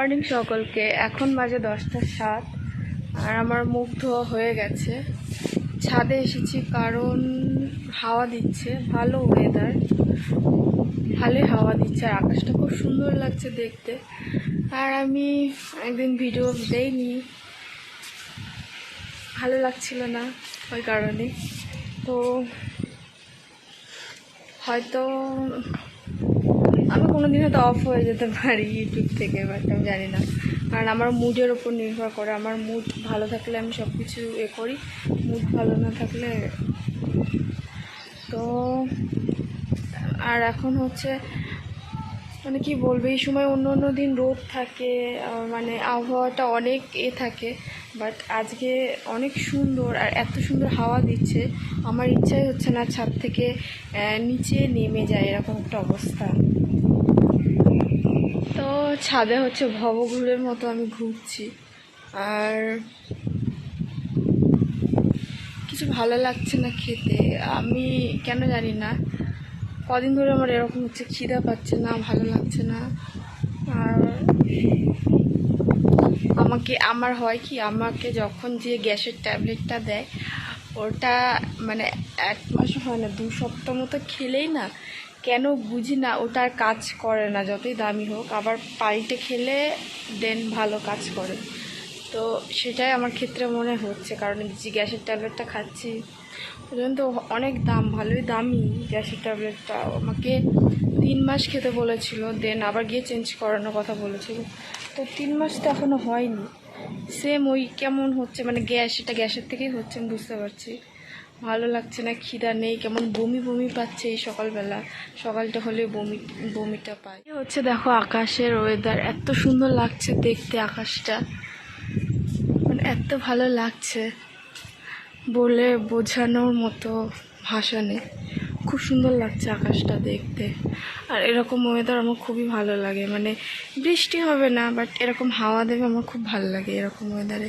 Morning সকলকে। এখন বাজে দশটা সাত আর আমার মুখ ধোয়া হয়ে গেছে। ছাদে এসেছি কারণ হাওয়া দিচ্ছে, ভালো ওয়েদার ভালোই হাওয়া দিচ্ছে আর আকাশটা খুব সুন্দর লাগছে দেখতে। আর আমি একদিন ভিডিও দেইনি। ভালো লাগছিল না ওই কারণে। তো হয়তো আমি কোনোদিন হয়তো অফ হয়ে যেতে পারি ইউটিউব থেকে বাট আমি জানি না। কারণ আমার মুডের ওপর নির্ভর করে। আমার মুড ভালো থাকলে আমি সব কিছু এ করি মুড ভালো না থাকলে তো আর এখন হচ্ছে মানে কি বলব, এই সময় অন্য অন্য দিন রোদ থাকে মানে আবহাওয়াটা অনেক এ থাকে বাট আজকে অনেক সুন্দর আর এত সুন্দর হাওয়া দিচ্ছে। আমার ইচ্ছাই হচ্ছে না ছাদ থেকে নিচে নেমে যায় এরকম একটা অবস্থা। তো ছাদে হচ্ছে ভবঘুরের মতো আমি ঘুরছি। আর কিছু ভালো লাগছে না খেতে। আমি কেন জানি না। কদিন ধরে আমার এরকম হচ্ছে খিদা পাচ্ছে না, ভালো লাগছে না। আর আমাকে, আমার হয় কি, আমাকে যখন যে গ্যাসের ট্যাবলেটটা দেয়, ওটা মানে এক মাস হয় না, দু সপ্তাহ মতো খেলেই না কেন বুঝি না, ওটা আর কাজ করে না, যতই দামি হোক। আবার পাল্টে খেলে দেন ভালো কাজ করে। তো সেটাই আমার ক্ষেত্রে মনে হচ্ছে, কারণ যে গ্যাসের ট্যাবলেটটা খাচ্ছি ওই তো অনেক দাম, ভালোই দামি গ্যাসের ট্যাবলেটটা। আমাকে তিন মাস খেতে বলেছিল, দেন আবার গিয়ে চেঞ্জ করানোর কথা বলেছিল। তো তিন মাস তো এখনও হয়নি। সেম ওই কেমন হচ্ছে মানে গ্যাস, এটা গ্যাসের থেকেই হচ্ছে, আমি বুঝতে পারছি। ভালো লাগছে না, খিদা নেই, কেমন বমি বমি পাচ্ছে এই সকালবেলা। সকালটা হলে বমি, বমিটা পায় হচ্ছে দেখো আকাশের ওয়েদার এত সুন্দর লাগছে দেখতে আকাশটা। মানে এত ভালো লাগছে বলে বোঝানোর মতো ভাষা নেই। খুব সুন্দর লাগছে আকাশটা দেখতে। আর এরকম ওয়েদার আমার খুবই ভালো লাগে। মানে বৃষ্টি হবে না বাট এরকম হাওয়া দেবে আমার খুব ভালো লাগে এরকম ওয়েদারে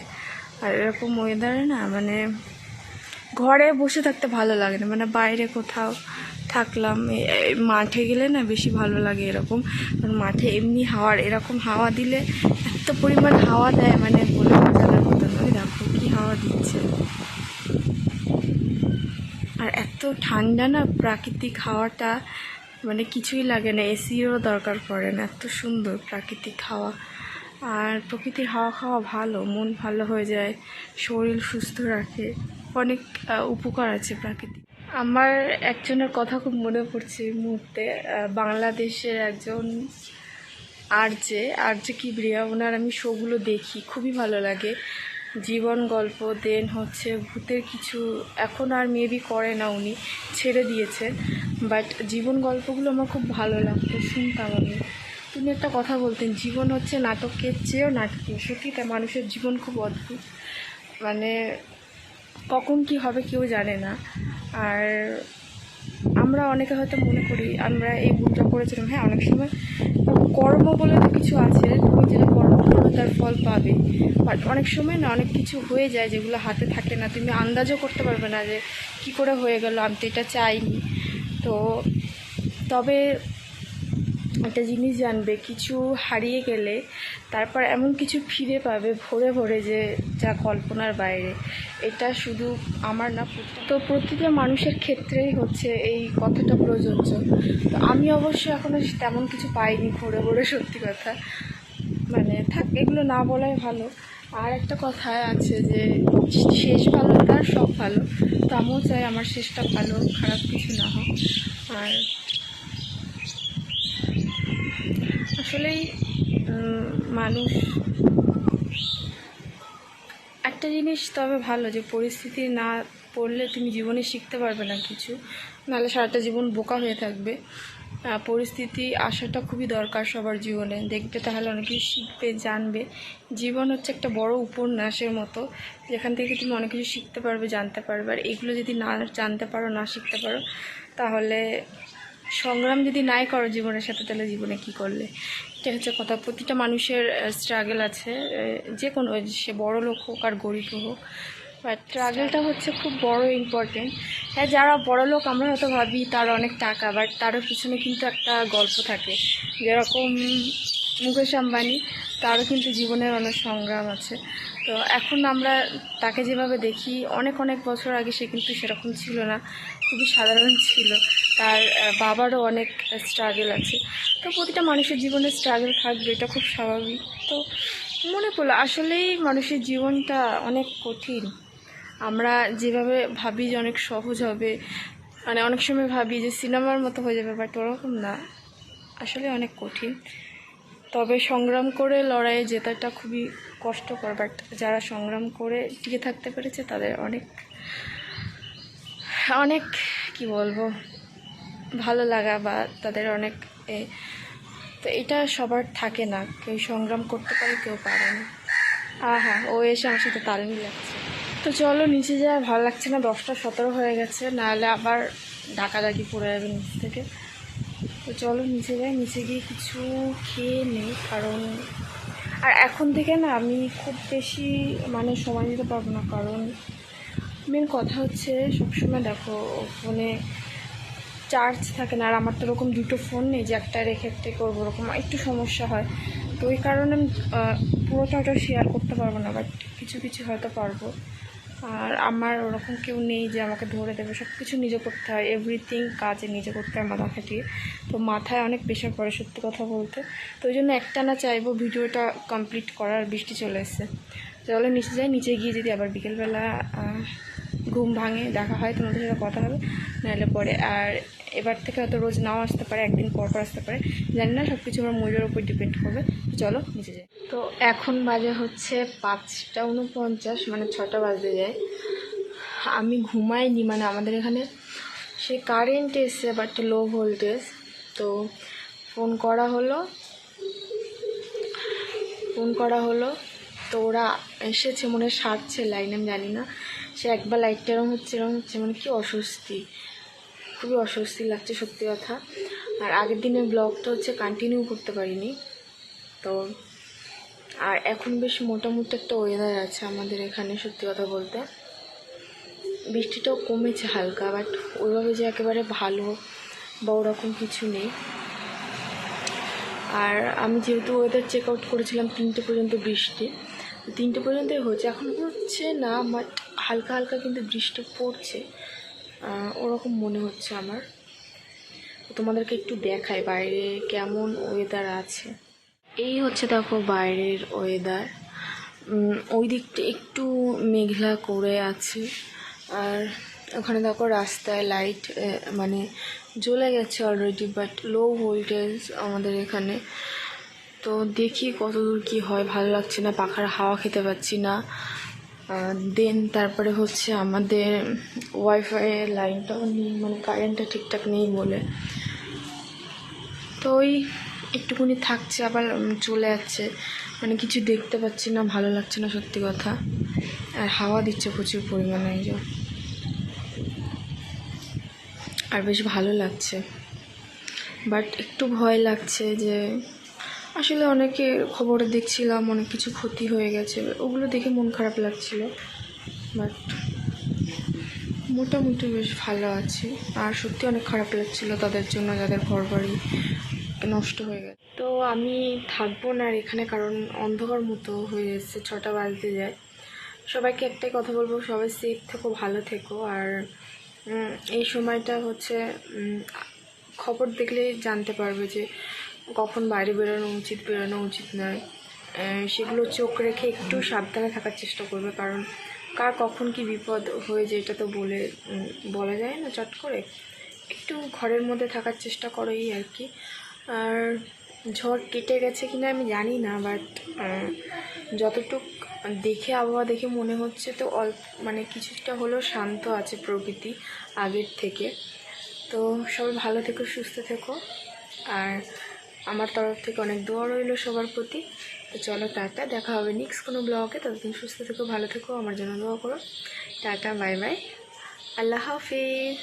আর এরকম ওয়েদারে না মানে ঘরে বসে থাকতে ভালো লাগে না। মানে বাইরে কোথাও থাকলাম মাঠে গেলে না বেশি ভালো লাগে এরকম। মাঠে এমনি হাওয়ার, এরকম হাওয়া দিলে এত পরিমাণ হাওয়া দেয় মানে বলে বোঝানোর মতো নয় দেখো কি হাওয়া দিচ্ছে। আর এত ঠান্ডা না প্রাকৃতিক হাওয়াটা মানে কিছুই লাগে না, এসিরও দরকার পড়ে না। এত সুন্দর প্রাকৃতিক হাওয়া। আর প্রকৃতির হাওয়া খাওয়া ভালো, মন ভালো হয়ে যায়, শরীর সুস্থ রাখে। অনেক উপকার আছে প্রাকৃতিক। আমার একজনের কথা খুব মনে পড়ছে এই মুহূর্তে বাংলাদেশের একজন আরজে আরজে কিবরিয়া ওনার আমি শোগুলো দেখি, খুবই ভালো লাগে। জীবন গল্প, দেন হচ্ছে ভূতের কিছু, এখন আর মেবি করে না উনি, ছেড়ে দিয়েছেন। বাট জীবন গল্পগুলো আমার খুব ভালো লাগতো, শুনতাম আমি। তিনি একটা কথা বলতেন, জীবন হচ্ছে নাটকের চেয়েও নাটকীয়। সত্যি তাই মানুষের জীবন খুব অদ্ভুত। মানে কখন কি হবে কেউ জানে না। আর আমরা অনেকে হয়তো মনে করি, আমরা এই ভুলটা করেছিলাম। হ্যাঁ অনেক সময় কর্ম বলে তো কিছু আছে, তুমি যেটা কর্ম করবে তার ফল পাবে। বাট অনেক সময় না অনেক কিছু হয়ে যায় যেগুলো হাতে থাকে না। তুমি আন্দাজও করতে পারবে না যে কি করে হয়ে গেল, আমি তো এটা চাইনি। তো তবে একটা জিনিস জানবে, কিছু হারিয়ে গেলে তারপর এমন কিছু ফিরে পাবে ভরে ভরে যে যা কল্পনার বাইরে। এটা শুধু আমার না তো প্রতিটা মানুষের ক্ষেত্রেই হচ্ছে এই কথাটা প্রযোজ্য। তো আমি অবশ্য এখনও তেমন কিছু পাইনি ভরে ভরে, সত্যি কথা। মানে থাক, এগুলো না বলাই ভালো। আর একটা কথা আছে যে, শেষ ভালো তার সব ভালো। তো আমিও চাই আমার শেষটা ভালো, খারাপ কিছু না হোক। আর আসলেই মানুষ একটা জিনিস তবে ভালো যে পরিস্থিতি না পড়লে তুমি জীবনে শিখতে পারবে না কিছু। নাহলে সারাটা জীবন বোকা হয়ে থাকবে। পরিস্থিতি আসাটা খুবই দরকার সবার জীবনে। দেখবে তাহলে অনেক কিছু শিখবে, জানবে। জীবন হচ্ছে একটা বড় উপন্যাসের মতো, যেখান থেকে তুমি অনেক কিছু শিখতে পারবে, জানতে পারবে। আর এগুলো যদি না জানতে পারো, না শিখতে পারো, তাহলে সংগ্রাম যদি নাই করো জীবনের সাথে, তাহলে জীবনে কি করলে? এটা হচ্ছে কথা। প্রতিটা মানুষের স্ট্রাগল আছে যে কোনো সে বড় লোক হোক আর গরিব হোক। বাট স্ট্রাগলটা হচ্ছে খুব বড় ইম্পর্টেন্ট হ্যাঁ যারা বড় লোক, আমরা হয়তো ভাবি তার অনেক টাকা বাট তারও পিছনে কিন্তু একটা গল্প থাকে। যেরকম মুকেশ আম্বানি তারও কিন্তু জীবনের অনেক সংগ্রাম আছে। তো এখন আমরা তাকে যেভাবে দেখি, অনেক অনেক বছর আগে সে কিন্তু সেরকম ছিল না, খুবই সাধারণ ছিল। তার বাবারও অনেক স্ট্রাগল আছে। তো প্রতিটা মানুষের জীবনে স্ট্রাগল থাকবে, এটা খুব স্বাভাবিক। তো মনে পড়ল, আসলেই মানুষের জীবনটা অনেক কঠিন। আমরা যেভাবে ভাবি যে অনেক সহজ হবে মানে অনেক সময় ভাবি যে সিনেমার মতো হয়ে যাবে, বাট ওরকম না। আসলে অনেক কঠিন। তবে সংগ্রাম করে লড়াইয়ে জেতাটা খুবই কষ্টকর বাট যারা সংগ্রাম করে টিকে থাকতে পেরেছে তাদের অনেক অনেক কি বলব, ভালো লাগা বা তাদের অনেক তো এটা সবার থাকে না, কেউ সংগ্রাম করতে পারে, কেউ পারে না। হ্যাঁ ও এসে আমার সাথে তাল মিলাচ্ছে। তো চলো নিচে যা ভালো লাগছে না, দশটা সতেরো হয়ে গেছে, নাহলে আবার ডাকাডাকি পড়ে যাবে নিচ থেকে। চলো নিচে যাই, নিচে গিয়ে কিছু খেয়ে নেই, কারণ আর এখন থেকে না আমি খুব বেশি মানে সময় দিতে পারব না, কারণ মেন কথা হচ্ছে সবসময় দেখো ফোনে চার্জ থাকে না, আর আমার তো ওরকম দুটো ফোন নেই যে একটা রেখে একটা করব, ওরকম একটু সমস্যা হয়। তো ওই কারণে আমি পুরোটা ওটা শেয়ার করতে পারব না বাট কিছু কিছু হয়তো পারব। আর আমার ওরকম কেউ নেই যে আমাকে ধরে দেবে সব কিছু নিজে করতে হয় এভরিথিং কাজে নিজে করতে হয় মাথা খাটিয়ে। তো মাথায় অনেক প্রেশার পড়ে সত্যি কথা বলতে। তো ওই জন্য একটা না চাইব ভিডিওটা কমপ্লিট করার, বৃষ্টি চলে এসছে। চলো নিচে যাই, নিচে গিয়ে যদি আবার বিকেলবেলা ঘুম ভাঙে, দেখা হয় তোমাদের সাথে কথা হবে, নাহলে পরে। আর এবার থেকে হয়তো রোজ নাও আসতে পারে, একদিন পর পর আসতে পারে। জানি না সব কিছু আমার ময়ূরের উপর ডিপেন্ড করবে। চলো, নিচে যাই। তো এখন বাজে হচ্ছে পাঁচটা উনপঞ্চাশ মানে ছটা বাজতে যায়। আমি ঘুমাইনি মানে আমাদের এখানে সে কারেন্ট এসছে বাট লো ভোল্টেজ তো ফোন করা হলো ফোন করা হলো। তো ওরা এসেছে, মনে সারছে লাইন আমি জানি না। সে একবার লাইটটা এরম হচ্ছে এরম হচ্ছে মানে কি অস্বস্তি। খুবই অস্বস্তি লাগছে, সত্যি কথা। আর আগের দিনের ব্লগটা হচ্ছে কন্টিনিউ করতে পারিনি। তো, আর এখন বেশ মোটামুটি একটা ওয়েদার আছে আমাদের এখানে, সত্যি কথা বলতে। বৃষ্টিটাও কমেছে হালকা বাট ওইভাবে যে একেবারে ভালো বা ওরকম কিছু নেই। আর আমি যেহেতু ওয়েদার চেক আউট করেছিলাম তিনটে পর্যন্ত বৃষ্টি তিনটে পর্যন্তই হচ্ছে। এখন হচ্ছে না হালকা হালকা কিন্তু বৃষ্টি পড়ছে। ওরকম মনে হচ্ছে আমার। তোমাদেরকে একটু দেখাই বাইরে কেমন ওয়েদার আছে। এই হচ্ছে দেখো বাইরের ওয়েদার ওই দিকটা একটু মেঘলা করে আছে। আর ওখানে দেখো রাস্তায় লাইট মানে জ্বলে গেছে অলরেডি বাট লো ভোল্টেজ আমাদের এখানে। তো দেখি কত দূর কী হয়, ভালো লাগছে না, পাখার হাওয়া খেতে পাচ্ছি না। দেন তারপরে হচ্ছে আমাদের ওয়াইফাইয়ের লাইনটাও নেই মানে কারেন্টটা ঠিকঠাক নেই বলে। তো ওই একটুখানি থাকছে, আবার চলে যাচ্ছে। মানে কিছু দেখতে পাচ্ছি না, ভালো লাগছে না সত্যি কথা। আর হাওয়া দিচ্ছে প্রচুর পরিমাণে এই আর বেশ ভালো লাগছে। বাট একটু ভয় লাগছে যে আসলে অনেকে খবরে দেখছিলাম, অনেক কিছু ক্ষতি হয়ে গেছে, ওগুলো দেখে মন খারাপ লাগছিল। বাট মোটামুটি বেশ ভালো আছি। আর সত্যি অনেক খারাপ লাগছিল তাদের জন্য, যাদের ঘর বাড়ি নষ্ট হয়ে গেছে। তো আমি থাকব না আর এখানে, কারণ অন্ধকার মতো হয়ে এসেছে ছটা বাজতে যায়। সবাইকে একটাই কথা বলব, সবাই সেফ থেকো, ভালো থেকো। আর এই সময়টা হচ্ছে খবর দেখলেই জানতে পারবে যে কখন বাইরে বেরোনো উচিত বেরোনো উচিত নয়। সেগুলো চোখ রেখে একটু সাবধানে থাকার চেষ্টা করবে, কারণ কার কখন কি বিপদ হয়ে যায় এটা তো বলে বলা যায় না চট করে। একটু ঘরের মধ্যে থাকার চেষ্টা করো এই আর কি। আর ঝড় কেটে গেছে কিনা আমি জানি না বাট যতটুক দেখে আবহাওয়া দেখে মনে হচ্ছে তো অল্প মানে কিছুটা হলেও শান্ত আছে প্রকৃতি আগের থেকে। তো সবাই ভালো থেকো, সুস্থ থেকো। আর আমার তরফ থেকে অনেক দোয়া রইল সবার প্রতি। তো চলো টাটা, দেখা হবে নেক্সট কোনো ব্লগে ততদিন সুস্থ থেকো, ভালো থেকো, আমার জন্য দোয়া করো। টাটা বাই বাই আল্লাহ হাফিজ।